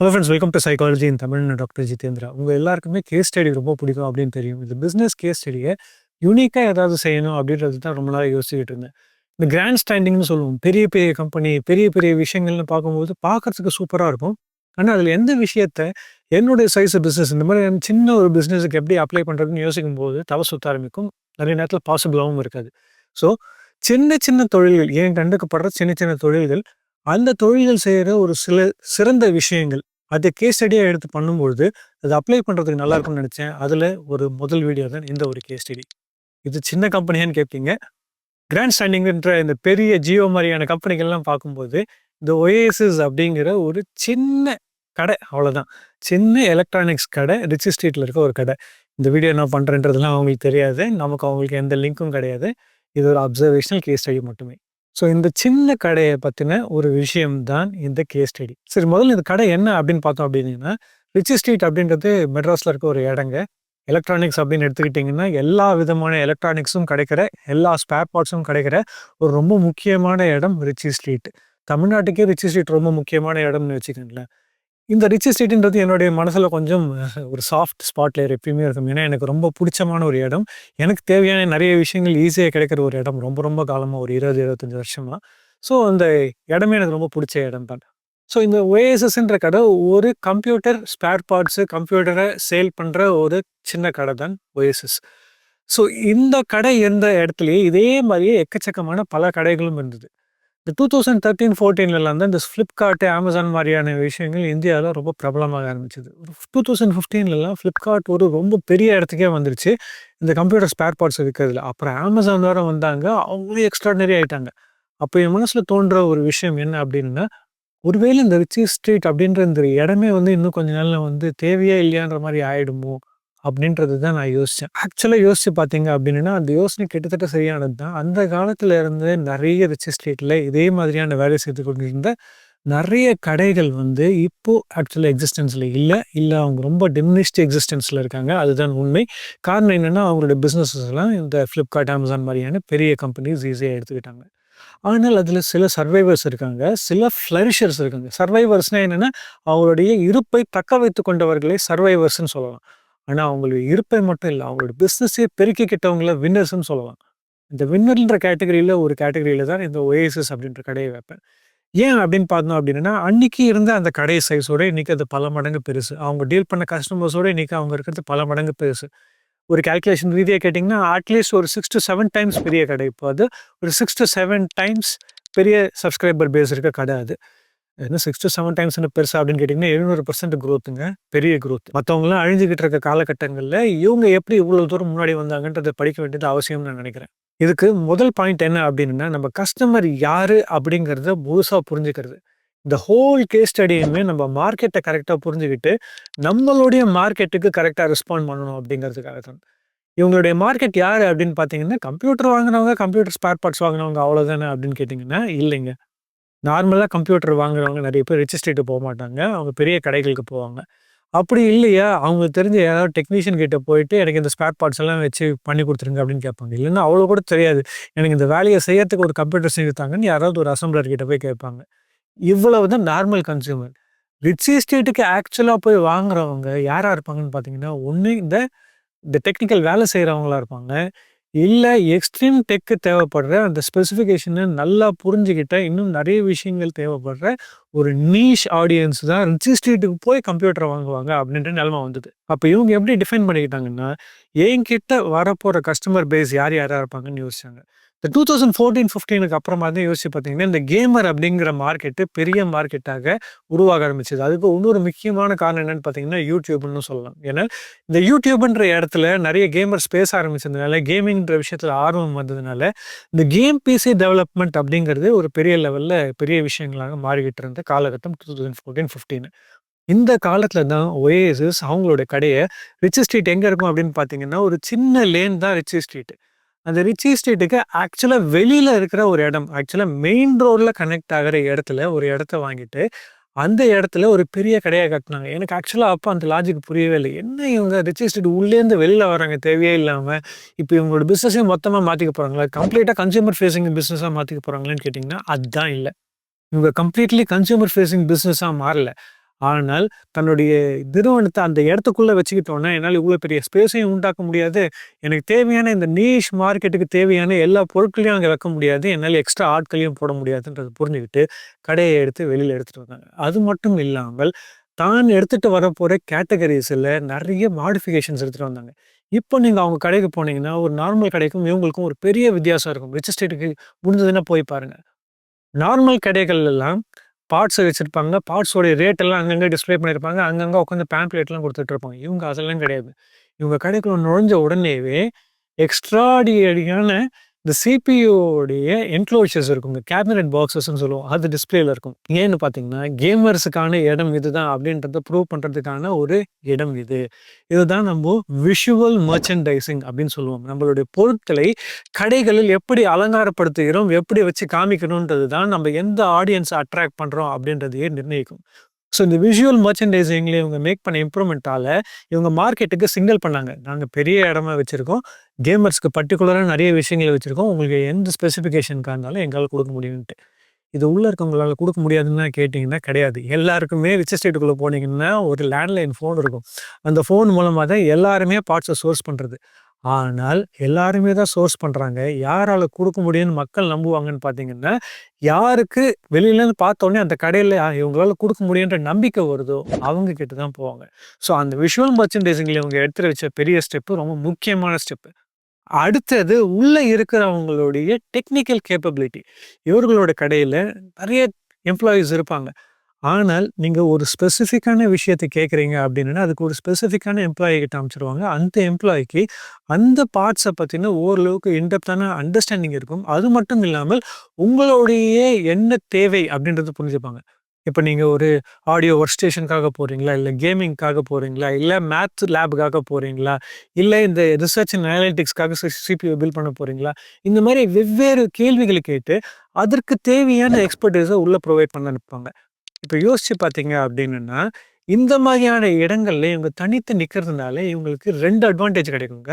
Hello friends welcome to psychology in Tamil doctor Jitendra உங்கள் எல்லாருக்குமே case study ரொம்ப பிடிக்கும் அப்படின்னு தெரியும். இந்த பிஸ்னஸ் கேஸ் ஸ்டடியை யூனிக்காக ஏதாவது செய்யணும் அப்படின்றது தான் ரொம்ப நாளாக யோசிச்சுக்கிட்டு இருந்தேன். இந்த கிராண்ட் ஸ்டாண்டிங்னு சொல்லுவோம். பெரிய பெரிய கம்பெனி பெரிய பெரிய விஷயங்கள்னு பார்க்கும்போது பார்க்கறதுக்கு சூப்பராக இருக்கும். ஆனால் அதில் எந்த விஷயத்த என்னுடைய சைஸ் பிஸ்னஸ் இந்த மாதிரி சின்ன ஒரு பிஸ்னஸுக்கு எப்படி அப்ளை பண்ணுறதுன்னு யோசிக்கும் போது தவ சுத்த ஆரம்பிக்கும். நிறைய நேரத்தில் பாசிபிளாகவும் இருக்காது. ஸோ சின்ன சின்ன தொழில்கள் ஏன் கண்டுக்கப்படுற சின்ன சின்ன தொழில்கள் அந்த தொழில்கள் செய்கிற ஒரு சில சிறந்த விஷயங்கள் அதை கேஸ் ஸ்டடியாக எடுத்து பண்ணும்பொழுது அதை அப்ளை பண்ணுறதுக்கு நல்லா இருக்கும்னு நினச்சேன். அதில் ஒரு முதல் வீடியோ தான் இந்த ஒரு கேஸ் ஸ்டடி இது சின்ன கம்பெனியான்னு கேட்பீங்க. கிராண்ட் ஸ்டாண்டிங்ன்ற இந்த பெரிய ஜியோ மாதிரியான கம்பெனிகள்லாம் பார்க்கும்போது இந்த ஒஏஎஸ்எஸ் அப்படிங்கிற ஒரு சின்ன கடை அவ்வளோதான் சின்ன எலக்ட்ரானிக்ஸ் கடை ரிச்சி ஸ்ட்ரீட்டில் இருக்க ஒரு கடை. இந்த வீடியோ என்ன பண்ணுறேன்றதுலாம் அவங்களுக்கு தெரியாது. நமக்கு அவங்களுக்கு எந்த லிங்க்கும் கிடையாது. இது ஒரு அப்சர்வேஷனல் கேஸ் ஸ்டடி மட்டுமே. ஸோ இந்த சின்ன கடையை பற்றின ஒரு விஷயம் தான் இந்த கேஸ் ஸ்டடி சரி முதல்ல இந்த கடை என்ன அப்படின்னு பார்த்தோம் அப்படின்னா ரிச்சி ஸ்ட்ரீட் அப்படின்றது மெட்ராஸில் இருக்க ஒரு இடங்க. எலக்ட்ரானிக்ஸ் அப்படின்னு எடுத்துக்கிட்டிங்கன்னா எல்லா விதமான எலக்ட்ரானிக்ஸும் கிடைக்கிற எல்லா ஸ்பேர் பார்ட்ஸும் கிடைக்கிற ஒரு ரொம்ப முக்கியமான இடம் ரிச்சி ஸ்ட்ரீட் தமிழ்நாட்டுக்கே ரிச்சி ஸ்ட்ரீட் ரொம்ப முக்கியமான இடம்னு வச்சுக்கோங்களேன். இந்த ரிச் எஸ்டேட்ன்றது என்னுடைய மனசில் கொஞ்சம் ஒரு சாஃப்ட் ஸ்பாட்ல எப்பயுமே இருக்கும். ஏன்னா எனக்கு ரொம்ப பிடிச்சமான ஒரு இடம். எனக்கு தேவையான நிறைய விஷயங்கள் ஈஸியாக கிடைக்கிற ஒரு இடம். ரொம்ப ரொம்ப காலமாக ஒரு இருபது இருபத்தஞ்சி வருஷமாக ஸோ அந்த இடமே எனக்கு ரொம்ப பிடிச்ச இடம் தான். ஸோ இந்த ஓஎஸ்எஸ்ன்ற கடை ஒரு கம்ப்யூட்டர் ஸ்பேர் பார்ட்ஸு கம்ப்யூட்டரை சேல் பண்ணுற ஒரு சின்ன கடை தான் ஓஎஸ்எஸ் ஸோ இந்த கடை இருந்த இடத்துலையே இதே மாதிரியே எக்கச்சக்கமான பல கடைகளும் இருந்தது. இந்த டூ தௌசண்ட் தேர்ட்டீன் ஃபோர்டீன்லலாம் தான் இந்த ஃப்ளிப்கார்ட்டு அமேசான் மாதிரியான விஷயங்கள் இந்தியாவில் ரொம்ப பிரபலமாக ஆரம்பிச்சது. டூ தௌசண்ட் ஃபிஃப்டீன்லலாம் ஃப்ளிப்கார்ட் ஒரு ரொம்ப பெரிய இடத்துக்கே வந்துருச்சு. இந்த கம்ப்யூட்டர் ஸ்பேர் பார்ட்ஸ் விற்கிறதுல அப்புறம் அமேசான் வேறு வந்தாங்க. அவங்களே எக்ஸ்ட்ராடனரி ஆகிட்டாங்க அப்போ என் மனசில் தோன்ற ஒரு விஷயம் என்ன அப்படின்னா ஒருவேளை இந்த ரிச்சி ஸ்ட்ரீட் அப்படின்ற இந்த இடமே வந்து இன்னும் கொஞ்ச நாளில் வந்து தேவையே இல்லையான்ற மாதிரி ஆகிடுமோ அப்படின்றது தான் நான் யோசித்தேன் ஆக்சுவலாக யோசித்து பார்த்தீங்க அப்படின்னா அந்த யோசனை கிட்டத்தட்ட சரியானது தான். அந்த காலத்தில் இருந்து நிறைய ரிச் எஸ்டேட்டில் இதே மாதிரியான வேலை செய்து கொண்டிருந்த நிறைய கடைகள் வந்து இப்போ ஆக்சுவலாக எக்ஸிஸ்டன்ஸில் இல்லை. இல்லை அவங்க ரொம்ப டிமினிஸ்ட் எக்ஸிஸ்டன்ஸில் இருக்காங்க. அதுதான் உண்மை. காரணம் என்னென்னா அவங்களோட பிஸ்னஸஸ் எல்லாம் இந்த ஃப்ளிப்கார்ட் அமேசான் மாதிரியான பெரிய கம்பெனிஸ் ஈஸியாக எடுத்துக்கிட்டாங்க. ஆனால் அதில் சில சர்வைவர்ஸ் இருக்காங்க. சில ஃப்ளரிஷர்ஸ் இருக்காங்க. சர்வைவர்ஸ்னால் என்னென்னா அவங்களுடைய இருப்பை தக்க வைத்து கொண்டவர்களே சர்வைவர்ஸ்ன்னு சொல்லலாம். ஆனால் அவங்களுடைய இருப்பை மட்டும் இல்லை அவங்களோட பிஸ்னஸே பெருக்கிக்கிட்டவங்கள வின்னர்ஸ்ன்னு சொல்லலாம். இந்த வின்னர்ன்ற கேட்டகரியில் ஒரு கேட்டகரியில் தான் இந்த ஓஎஸ்எஸ் அப்படின்ற கடையை வைப்பேன். ஏன் அப்படின்னு பார்த்தோம் அப்படின்னா அன்னைக்கு இருந்த அந்த கடை சைஸோட இன்னைக்கு அது பல மடங்கு பெருசு. அவங்க டீல் பண்ண கஸ்டமர்ஸோட இன்னைக்கு அவங்க இருக்கிறது பல மடங்கு பெருசு. ஒரு கேல்குலேஷன் ரீதியாக கேட்டிங்கன்னா அட்லீஸ்ட் ஒரு சிக்ஸ் டு செவன் டைம்ஸ் பெரிய கடை. இப்போ அது ஒரு சிக்ஸ் டு செவன் டைம்ஸ் பெரிய சப்ஸ்கிரைபர் பேஸ் இருக்க கடை அது. என்ன சிக்ஸ் டு செவன் டைம்ஸ் பெருசா அப்படின்னு கேட்டிங்கன்னா எழுநூறு பர்சன்ட் க்ரோத்துங்க பெரிய க்ரோத் மற்றவங்களாம் அழிஞ்சுக்கிட்டு இருக்க காலகட்டங்களில் இவங்க எப்படி இவ்வளோ தூரம் முன்னாடி வந்தாங்கன்றதை படிக்க வேண்டியது அவசியம்னு நான் நினைக்கிறேன். இதுக்கு முதல் பாயிண்ட் என்ன அப்படின்னா நம்ம கஸ்டமர் யாரு அப்படிங்கிறத முழுசாக புரிஞ்சுக்கிறது. இந்த ஹோல் கேஸ் ஸ்டடியுமே நம்ம மார்க்கெட்டை கரெக்டாக புரிஞ்சுக்கிட்டு நம்மளுடைய மார்க்கெட்டுக்கு கரெக்டாக ரெஸ்பாண்ட் பண்ணணும் அப்படிங்கிறதுக்காக தான். இவங்களுடைய மார்க்கெட் யார் அப்படின்னு பார்த்தீங்கன்னா கம்ப்யூட்டர் வாங்கினவங்க கம்ப்யூட்டர் ஸ்பேர் பார்ட்ஸ் வாங்கினவங்க அவ்வளோதானே அப்படின்னு கேட்டிங்கன்னா இல்லைங்க. நார்மலாக கம்ப்யூட்டர் வாங்குறவங்க நிறைய பேர் ரிஜிஸ்ட்ரேட்டு போக மாட்டாங்க. அவங்க பெரிய கடைகளுக்கு போவாங்க. அப்படி இல்லையா? அவங்க தெரிஞ்ச யாராவது டெக்னீஷியன் கிட்ட போயிட்டு எனக்கு இந்த ஸ்பேர் பார்ட்ஸ் எல்லாம் வச்சு பண்ணி கொடுத்துருங்க அப்படின்னு கேட்பாங்க. இல்லைன்னா அவ்வளோ கூட தெரியாது. எனக்கு இந்த வேலையை செய்யறதுக்கு ஒரு கம்ப்யூட்டர் செஞ்சுத்தாங்கன்னு யாராவது ஒரு அசம்பிளர் கிட்ட போய் கேட்பாங்க. இவ்வளவு தான் நார்மல் கன்சியூமர் ரிச் எஸ்டேட்டுக்கு ஆக்சுவலாக போய் வாங்குறவங்க யாராக இருப்பாங்கன்னு பார்த்தீங்கன்னா ஒன்று இந்த இந்த டெக்னிக்கல் வேலை செய்கிறவங்களா இருப்பாங்க. இல்லை எக்ஸ்ட்ரீம் டெக்கு தேவைப்படுற அந்த ஸ்பெசிஃபிகேஷனை நல்லா புரிஞ்சுக்கிட்ட இன்னும் நிறைய விஷயங்கள் தேவைப்படுற ஒரு நீஷ் ஆடியன்ஸ் தான் ரிஜிஸ்ட்ரேட்டுக்கு போய் கம்ப்யூட்டர் வாங்குவாங்க அப்படின்ற நிலமை வந்தது. அப்போ இவங்க எப்படி டிஃபைன் பண்ணிக்கிட்டாங்கன்னா என்கிட்ட வரப்போகிற கஸ்டமர் பேஸ் யார் யாராக இருப்பாங்கன்னு யோசிச்சாங்க. இந்த டூ தௌசண்ட் ஃபோர்டீன் ஃபிஃப்டீனுக்கு அப்புறமா தான் யோசிச்சு பார்த்தீங்கன்னா இந்த கேமர் அப்படிங்கிற மார்க்கெட்டு பெரிய மார்க்கெட்டாக உருவாக ஆரம்பிச்சது. அதுக்கு இன்னொரு முக்கியமான காரணம் என்னன்னு பார்த்தீங்கன்னா யூடியூப்னு சொல்லலாம். ஏன்னா இந்த யூடியூப்ன்ற இடத்துல நிறைய கேமர்ஸ் பேச ஆரம்பிச்சதுனால கேமிங்ன்ற விஷயத்தில் ஆர்வம் வந்ததுனால இந்த கேம் பிசி டெவலப்மெண்ட் அப்படிங்கிறது ஒரு பெரிய லெவலில் பெரிய விஷயங்களாக மாறிக்கிட்டு இருந்த காலகட்டம் டூ தௌசண்ட் ஃபோர்டீன் ஃபிஃப்டீன் இந்த காலத்தில் தான் ஒஏஎஸ்எஸ் அவங்களோட கடையை ரிச் ஸ்ட்ரீட் எங்கே இருக்கும் அப்படின்னு பார்த்தீங்கன்னா ஒரு சின்ன லேன் தான் ரிச் ஸ்ட்ரீட் அந்த ரிச் எஸ்டேட்டுக்கு ஆக்சுவலாக வெளியில் இருக்கிற ஒரு இடம் ஆக்சுவலாக மெயின் ரோடில் கனெக்ட் ஆகிற இடத்துல ஒரு இடத்த வாங்கிட்டு அந்த இடத்துல ஒரு பெரிய கடையை கட்டினாங்க. எனக்கு ஆக்சுவலாக அப்போ அந்த லாஜிக் புரியவே இல்லை. என்ன இவங்க ரிச் எஸ்டேட் உள்ளேருந்து வெளியில் வராங்க தேவையே இல்லாமல் இப்போ இவங்களோட பிஸ்னஸே மொத்தமாக மாற்றிக்க போகிறாங்களா கம்ப்ளீட்டாக கன்சியூமர் ஃபேஸிங் பிஸ்னஸாக மாற்றிக்க போகிறாங்களேன்னு கேட்டிங்கன்னா அதுதான் இல்லை. இவங்க கம்ப்ளீட்லி கன்சியூமர் ஃபேஸிங் பிஸ்னஸாக மாறல. ஆனால் தன்னுடைய நிறுவனத்தை அந்த இடத்துக்குள்ளே வச்சுக்கிட்டோன்னா என்னால் இவ்வளோ பெரிய ஸ்பேஸையும் உண்டாக்க முடியாது. எனக்கு தேவையான இந்த நீஷ் மார்க்கெட்டுக்கு தேவையான எல்லா பொருட்களையும் அங்கே வைக்க முடியாது. என்னால் எக்ஸ்ட்ரா ஆட்களையும் போட முடியாதுன்றது புரிஞ்சுக்கிட்டு கடையை எடுத்து வெளியில் எடுத்துகிட்டு வந்தாங்க. அது மட்டும் இல்லாமல் தான் எடுத்துகிட்டு வரப்போகிற கேட்டகரிஸில் நிறைய மாடிஃபிகேஷன்ஸ் எடுத்துகிட்டு வந்தாங்க. இப்போ நீங்கள் அவங்க கடைக்கு போனீங்கன்னா ஒரு நார்மல் கடைக்கும் இவங்களுக்கும் ஒரு பெரிய வித்தியாசம் இருக்கும். ரிச் எஸ்டேட்டுக்கு முடிஞ்சதுன்னா போய் பாருங்கள் நார்மல் கடைகள் எல்லாம் பார்ட்ஸை வச்சுருப்பாங்க. பார்ட்ஸோடைய ரேட் எல்லாம் அங்கங்கே டிஸ்பிளே பண்ணியிருப்பாங்க அங்கங்கே உட்காந்து பேம்ப்ளேட்லாம் கொடுத்துட்ருப்பாங்க இவங்க அதெல்லாம் கிடையாது. இவங்க கடைக்குள்ள நுழைஞ்ச உடனேவே எக்ஸ்ட்ராடியரியான இந்த சிபியூடைய என்க்ளோஷர்ஸ் இருக்குங்க. கேபினட் பாக்ஸஸ்ன்னு சொல்லுவோம். அது டிஸ்பிளேல இருக்கும். ஏன்னு பார்த்தீங்கன்னா கேமர்ஸுக்கான இடம் இதுதான் அப்படின்றத ப்ரூவ் பண்ணுறதுக்கான ஒரு இடம் இது. இதுதான் நம்ம விஷுவல் மர்ச்சன்டைசிங் அப்படின்னு சொல்லுவோம். நம்மளுடைய பொருட்களை கடைகளில் எப்படி அலங்காரப்படுத்துகிறோம் எப்படி வச்சு காமிக்கணுன்றது தான் நம்ம எந்த ஆடியன்ஸை அட்ராக்ட் பண்ணுறோம் அப்படின்றதையே நிர்ணயிக்கும். ஸோ இந்த விஷுவல் மர்ச்சன்டைசிங்ல இவங்க மேக் பண்ண இம்ப்ரூவ்மெண்ட்டால் இவங்க மார்க்கெட்டுக்கு சிங்கிள் பண்ணாங்க. நாங்கள் பெரிய இடமா வச்சுருக்கோம். கேமர்ஸ்க்கு பர்டிகுலராக நிறைய விஷயங்களை வச்சுருக்கோம். உங்களுக்கு எந்த ஸ்பெசிஃபிகேஷனுக்காக இருந்தாலும் எங்களால் கொடுக்க முடியும்ட்டு இது உள்ளே இருக்கவங்களால் கொடுக்க முடியாதுன்னு கேட்டிங்கன்னா கிடையாது. எல்லாருக்குமே ரிச் எஸ்டேட்டுக்குள்ளே போனீங்கன்னா ஒரு லேண்ட்லைன் ஃபோன் இருக்கும். அந்த ஃபோன் மூலமாக தான் எல்லாருமே பார்ட்ஸை சோர்ஸ் பண்ணுறது ஆனால் எல்லாருமே தான் சோர்ஸ் பண்ணுறாங்க யாரால் கொடுக்க முடியும்னு மக்கள் நம்புவாங்கன்னு பார்த்தீங்கன்னா யாருக்கு வெளியிலேருந்து பார்த்தோன்னே அந்த கடையில் இவங்களால கொடுக்க முடியுன்ற நம்பிக்கை வருதோ அவங்க கிட்ட தான் போவாங்க. ஸோ அந்த விஷுவல் மர்ச்சன்டைசிங்கில் இவங்க எடுத்து வச்ச பெரிய ஸ்டெப்பு ரொம்ப முக்கியமான ஸ்டெப்பு அடுத்தது உள்ளே இருக்கிறவங்களுடைய டெக்னிக்கல் கேப்பபிலிட்டி இவர்களோட கடையில் நிறைய எம்ப்ளாயீஸ் இருப்பாங்க. ஆனால் நீங்கள் ஒரு ஸ்பெசிஃபிக்கான விஷயத்தை கேட்குறீங்க அப்படின்னா அதுக்கு ஒரு ஸ்பெசிஃபிக்கான எம்ப்ளாயி கிட்ட அமைச்சிருவாங்க. அந்த எம்ப்ளாய்க்கு அந்த பார்ட்ஸை பற்றின ஓரளவுக்கு இன்டெப்தான அண்டர்ஸ்டாண்டிங் இருக்கும். அது மட்டும் இல்லாமல் உங்களுடைய என்ன தேவை அப்படின்றத புரிஞ்சுப்பாங்க. இப்போ நீங்கள் ஒரு ஆடியோ ஒர்க் ஸ்டேஷனுக்காக போகிறீங்களா இல்லை கேமிங்காக போகிறீங்களா இல்லை மேத் லேபுக்காக போகிறீங்களா இல்லை இந்த ரிசர்ச் அண்ட் அனாலிட்டிக்ஸ்க்காக சிபிஓ பில் பண்ண போகிறீங்களா இந்த மாதிரி வெவ்வேறு கேள்விகளை கேட்டு அதற்கு தேவையான எக்ஸ்பர்டைஸை உள்ளே ப்ரொவைட் பண்ண அனுப்புவாங்க இப்போ யோசிச்சு பார்த்தீங்க அப்படின்னா இந்த மாதிரியான இடங்கள்ல இவங்க தனித்து நிற்கிறதுனால இவங்களுக்கு ரெண்டு அட்வான்டேஜ் கிடைக்குங்க.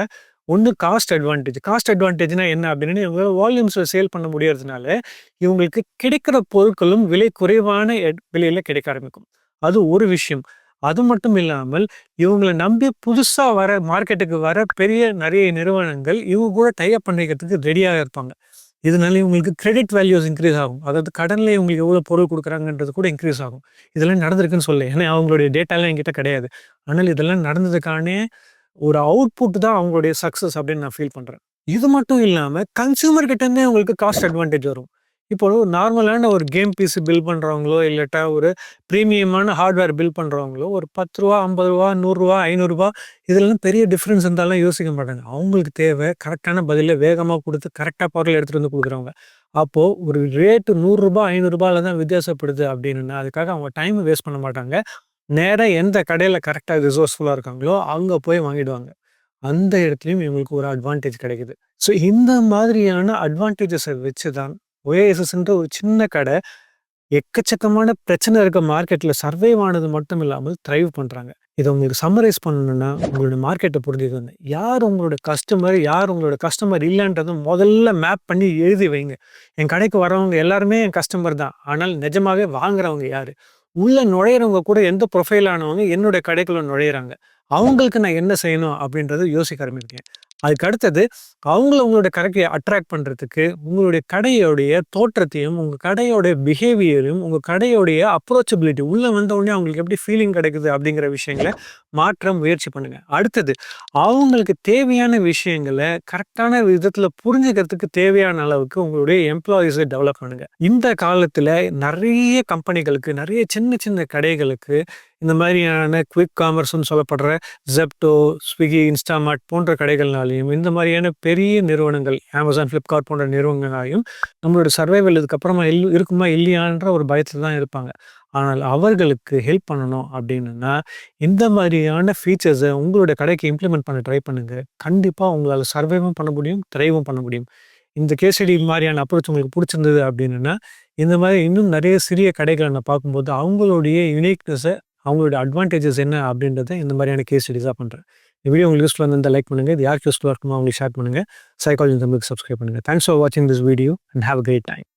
ஒன்று காஸ்ட் அட்வான்டேஜ் காஸ்ட் அட்வான்டேஜ்னா என்ன அப்படின்னு இவங்க வால்யூம்ஸில் சேல் பண்ண முடியறதுனால இவங்களுக்கு கிடைக்கிற பொருட்களும் விலை குறைவான விலையில் கிடைக்க ஆரம்பிக்கும். அது ஒரு விஷயம். அது மட்டும் இல்லாமல் இவங்களை நம்பி புதுசாக வர மார்க்கெட்டுக்கு வர பெரிய நிறைய நிறுவனங்கள் இவங்க கூட டைப் பண்ணிக்கிறதுக்கு ரெடியாக இருப்பாங்க. இதனால இவங்களுக்கு கிரெடிட் வேல்யூஸ் இன்க்ரீஸ் ஆகும். அதாவது கடனில் இவங்களுக்கு எவ்வளோ பொருள் கொடுக்குறாங்கன்றது கூட இன்க்ரீஸ் ஆகும். இதெல்லாம் நடந்திருக்குன்னு சொல்ல ஏன்னா அவங்களுடைய டேட்டாலாம் என்கிட்ட கிடையாது. ஆனால் இதெல்லாம் நடந்ததுக்கானே ஒரு அவுட்புட் தான் அவங்களுடைய சக்ஸஸ் அப்படின்னு நான் ஃபீல் பண்ணுறேன் இது மட்டும் இல்லாமல் கன்சியூமர் கிட்டேருந்தே அவங்களுக்கு காஸ்ட் அட்வான்டேஜ் வரும். இப்போ நார்மலான ஒரு கேம் பீஸ் பில் பண்ணுறவங்களோ இல்லாட்டா ஒரு ப்ரீமியமான ஹார்ட்வேர் பில் பண்ணுறவங்களோ ஒரு பத்து ரூபா ஐம்பது ரூபா நூறுரூவா ஐநூறுரூவா இதெல்லாம் பெரிய டிஃப்ரென்ஸ் இருந்தாலும் யோசிக்க மாட்டாங்க. அவங்களுக்கு தேவை கரெக்டான பதிலை வேகமாக கொடுத்து கரெக்டாக பொருள் எடுத்துகிட்டு வந்து கொடுக்குறவங்க. அப்போது ஒரு ரேட்டு நூறுரூபா ஐநூறுரூபாவில் தான் வித்தியாசப்படுது அப்படின்னு அதுக்காக அவங்க டைம் வேஸ்ட் பண்ண மாட்டாங்க. நேராக எந்த கடையில் கரெக்டாக ரிசோர்ஸ்ஃபுல்லாக இருக்காங்களோ அங்கே போய் வாங்கிடுவாங்க. அந்த இடத்துலையும் இவங்களுக்கு ஒரு அட்வான்டேஜ் கிடைக்குது. ஸோ இந்த மாதிரியான அட்வான்டேஜஸை வச்சு தான் ஓஏஎஸ்எஸ்ன்ற ஒரு சின்ன கடை எக்கச்சக்கமான பிரச்சனை இருக்க மார்க்கெட்டில் சர்வைவ் ஆனது மட்டும் இல்லாமல் த்ரைவ் பண்ணுறாங்க இதை உங்களுக்கு சம்மரைஸ் பண்ணணும்னா உங்களோட மார்க்கெட்டை புரிஞ்சுக்கோங்க யார் உங்களோட கஸ்டமர் யார் உங்களோட கஸ்டமர் இல்லைன்றதும் முதல்ல மேப் பண்ணி எழுதி வைங்க. என் கடைக்கு வரவங்க எல்லாருமே என் கஸ்டமர் தான். ஆனால் நிஜமாகவே வாங்குறவங்க யார்? உள்ளே நுழையிறவங்க கூட எந்த ப்ரொஃபைல் ஆனவங்க என்னுடைய கடைக்குள்ள நுழையிறாங்க? அவங்களுக்கு நான் என்ன செய்யணும் அப்படின்றத யோசிக்க ஆரம்பிக்கேன் அதுக்கு அடுத்தது அவங்கள உங்களோட கடைக்கு அட்ராக்ட் பண்ணுறதுக்கு உங்களுடைய கடையோடைய தோற்றத்தையும் உங்கள் கடையோடைய பிஹேவியரையும் உங்கள் கடையோடைய அப்ரோச்சபிலிட்டி உள்ளே வந்த உடனே அவங்களுக்கு எப்படி ஃபீலிங் கிடைக்குது அப்படிங்கிற விஷயங்களை மாற்ற முயற்சி பண்ணுங்கள் அடுத்தது அவங்களுக்கு தேவையான விஷயங்களை கரெக்டான விதத்தில் புரிஞ்சுக்கிறதுக்கு தேவையான அளவுக்கு உங்களுடைய எம்ப்ளாயீஸை டெவலப் பண்ணுங்க. இந்த காலத்தில் நிறைய கம்பெனிகளுக்கு நிறைய சின்ன சின்ன கடைகளுக்கு இந்த மாதிரியான குவிக் காமர்ஸ்னு சொல்லப்படுற ஜெப்டோ ஸ்விக்கி இன்ஸ்டாமார்ட் போன்ற கடைகள்னாலையும் இந்த மாதிரியான பெரிய நிறுவனங்கள் அமேசான் ஃப்ளிப்கார்ட் போன்ற நிறுவனங்களாலையும் நம்மளோட சர்வைவல் இதுக்கப்புறமா இல் இருக்குமா இல்லையான்ற ஒரு பயத்தில் தான் இருப்பாங்க. ஆனால் அவர்களுக்கு ஹெல்ப் பண்ணணும் அப்படின்னா இந்த மாதிரியான ஃபீச்சர்ஸை உங்களுடைய கடைக்கு இம்ப்ளிமெண்ட் பண்ண ட்ரை பண்ணுங்கள் கண்டிப்பாக உங்களால் சர்வைவும் பண்ண முடியும் ட்ரைவும் பண்ண முடியும். இந்த கேசடி மாதிரியான அப்ரோச் உங்களுக்கு பிடிச்சிருந்தது அப்படின்னா இந்த மாதிரி இன்னும் நிறைய சிறிய கடைகளை நான் பார்க்கும்போது அவங்களுடைய யுனிக்னஸை அவங்களோட அட்வான்டேஜஸ் என்ன அப்படின்றத இந்த மாதிரியான கேஸ் ஸ்டடிஸாக பண்ணுறேன் இந்த வீடியோ உங்களுக்கு யூஸ்ஃபுல்லாக இருந்தால் லைக் பண்ணுங்கள் இது யாருக்கு யூஸ்ஃபுல்லாக இருக்குமோ அவங்களுக்கு ஷேர் பண்ணுங்கள் சைக்காலஜி தம்பிக்கு சப்ஸ்கிரைப் பண்ணுங்கள் தேங்க்ஸ் ஃபார் வாட்சிங் this video and have a great time